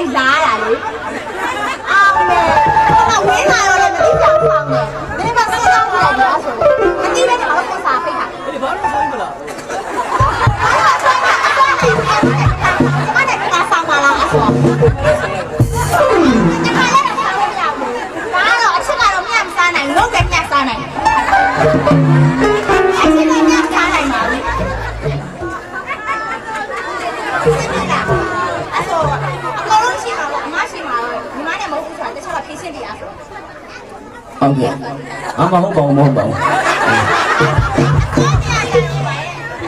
ကြီးလာတာလေအောင်လေဟောဝင်းလာတော့လည်းမသိကြဘူးအောင်လေဒီမှာစေးတော့မလိုက်တော့ဆိုအတိပဲတော့ကိုစားဖိတ်တာအဲ့ဒီဘာလို့ဆိုမလားမနဲ့ကစားမလားအဆောဒီမှာလည်းစားလို့ရဘူးဒါတော့အချက်ကတော့မြတ်မစားနိုင်လုံးလည်းမြတ်စားနိုင် ဟုတ်ကဲ့အမဟုတ်ပါဘူးမဟုတ်ပါဘူး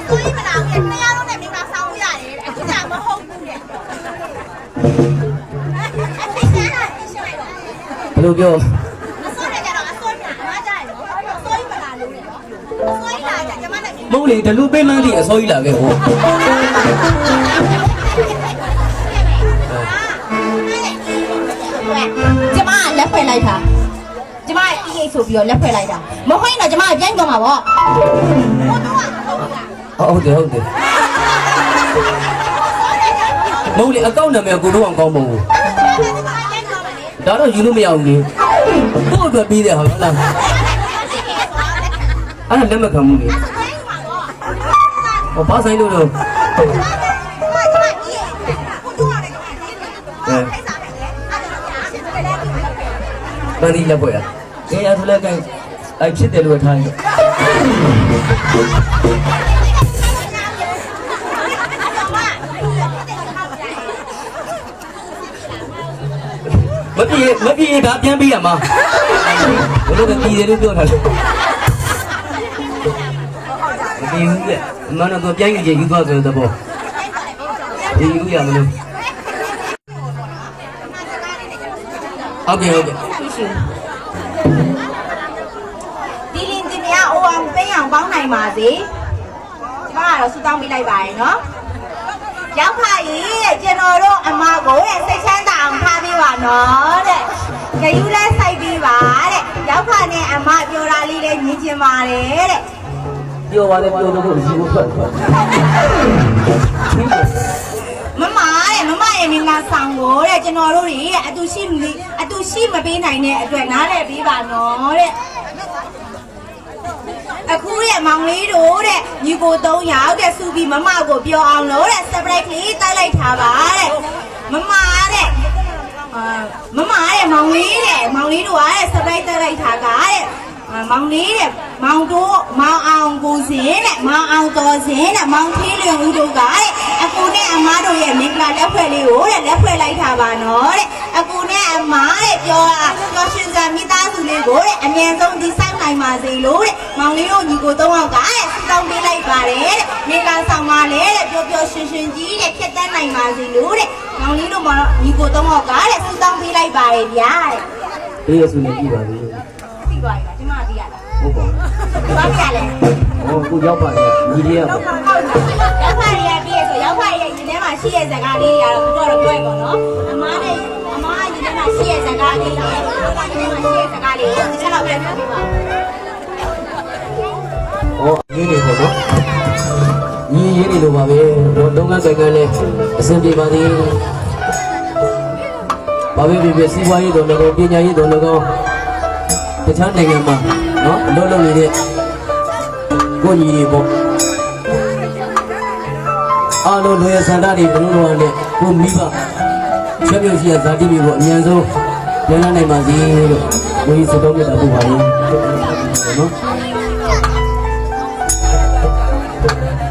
ကိုကြီးမနာဘူးလေတရားလုံးနဲ့မိမဆောင်လို့ရတယ်တဲ့အခုကမဟုတ်ဘူးတဲ့အဲ့ဒီကျန်တာသိရှိလိုက်တော့ဘယ်လိုပြောအစိုးရကြတော့အစိုးရအမကြရနော်အစိုးရမလာလို့လေနော်အစိုးရလာကြကျမနဲ့မဟုတ်လေဒလူပေးမှန်းတိအစိုးကြီးလာခဲ့ဟို လက်ဖွဲ့လိုက်တာကျမက EA ဆိုပြီးတော့လက်ဖွဲ့လိုက်တာမဟုတ်ရင်တော့ကျမကပြန်သွားမှာပေါ့ဟိုတော့ဟုတ်လားဟုတ်တယ်ဟုတ်တယ်မဟုတ်လေအကောင့်နာမည်ကိုတော့အောင်ကောင်းမဟုတ်ဘူးဒါတော့ယူလို့မရဘူးလေကို့အတွက်ပြီးတယ်ဟုတ်လားအဲ့ဒါလက်မခံဘူးလေဟောဘာဆိုင်လို့တော့ ဗန်ဒီလက်ပွဲရကဲရဆိုလည်းကဲအဲ့ဖြစ်တယ်လို့ထားရင်မပြေမပြေဒါပြန်ပြီးရမှာဘယ်လိုကပြည်တယ်လို့ပြောတာလဲမပြေဘူးလေမနတော့ပြန်ကြည့်ယူသွားဆိုတဲ့ဘောဒီယူရမလို့ဟုတ်ကဲ့ဟုတ်ကဲ့ ဒီလင်းတင်ရအိုအောင်သိအောင်ပေါင်းနိုင်ပါစေကျမကတော့ဆူတောင်းပေးလိုက်ပါရဲ့နော်ရောက်ပါရဲ့ကျွန်တော်တို့အမကိုရဲ့စိတ်ချမ်းသာအောင်ထားပေးပါနော်တဲ့ကြယူလဲစိုက်ပေးပါတဲ့ရောက်ပါနဲ့အမပြောတာလေးလည်းညင်ချင်ပါတယ်တဲ့ပြောပါလေပြောတော့ကိုစီကိုဖတ်ဖတ် ကိုတဲ့ကျွန်တော်တို့တွေရဲ့အတူရှိမအတူရှိမပေးနိုင်တဲ့အတွက်နားလည်ပေးပါနော်တဲ့အခုတဲ့မောင်လေးတို့တဲ့ညီကို၃ယောက်တဲ့စူပြီးမမကိုပြောအောင်လို့တဲ့ surprise လေးတိုက်လိုက်ထားပါတဲ့မမတဲ့အာမမတဲ့မောင်လေးတဲ့မောင်လေးတို့ကတဲ့ surprise တိုက်လိုက်ထားကတဲ့အာမောင်လေးတဲ့မောင်တို့မောင်အောင်ကိုစင်တဲ့မောင်အောင်တော်စင်တဲ့မောင်သေးလျုံဦးတို့ကတဲ့အ ကူနဲ့အမတို့ရဲ့မင်္ဂလာလက်ဖွဲ့လေးကိုတဲ့လက်ဖွဲ့လိုက်ထားပါနော်တဲ့အကူနဲ့အမတဲ့ပြောတာပြောရှင်စံမိသားစုလေးကိုတဲ့အမြဲဆုံးဒီဆိုင်နိုင်ပါစေလို့တဲ့မောင်လေးတို့ညီကိုသုံးယောက်ကတဲ့တောင်းပေးလိုက်ပါတယ်တဲ့မင်္ဂလာဆောင်ပါလေတဲ့ပျော်ပျော်ရွှင်ရွှင်ကြီးတဲ့ဖြတ်တန်းနိုင်ပါစေလို့တဲ့မောင်လေးတို့မောင်ညီကိုသုံးယောက်ကတဲ့စူတောင်းပေးလိုက်ပါတယ်ဗျာတဲ့ဒီရစုနေကြည့်ပါလေသိသွားပြီလားဒီမှာသိရလားဟုတ်ပါဘာပြလဲဟောကိုရောက်ပါလေညီလေးရပါရောက်ဖာရီရပြည့်ဆိုရောက်ဖာရီရ ရင်ထဲမှာရှိရဲ့ဇာတ်ကားလေးရတော့တော့တော့ပြောရပါတော့အမားနဲ့အမားရင်ထဲမှာရှိရဲ့ဇာတ်ကားလေးရတော့တော့ရင်ထဲမှာရှိရဲ့ဇာတ်ကားလေးကိုတစ်ချက်တော့ပြန်ပြောပြပါဟောရင်းနေပေါ့နော်ညီရင်းနေလို့ပါပဲတော့တုံးကကြိုင်ကလည်းအဆင်ပြေပါသေးဘာပဲဖြစ်ဖြစ်စီးပွားရေးတော်လည်းကောပညာရေးတော်လည်းကောတခြားနိုင်ငံမှာနော်အလုပ်လုပ်နေတဲ့ကိုညီတွေပေါ့ အားလုံးလွယ်ဆန္ဒတွေဘလို့တော့လဲကိုမိဘချက်ပြုတ်ရှိရဇာတိမျိုးပေါ့အများဆုံးပြန်လာနိုင်ပါစေလို့ကိုကြီးစတော်မြတ်တာပို့ပါလေနော်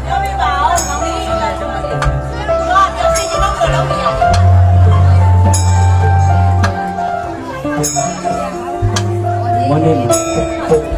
ပြောပြပါဦးမောင်လေးတော့ပြောစီချင်တော့လုပ်ပြရဝမ်းနေ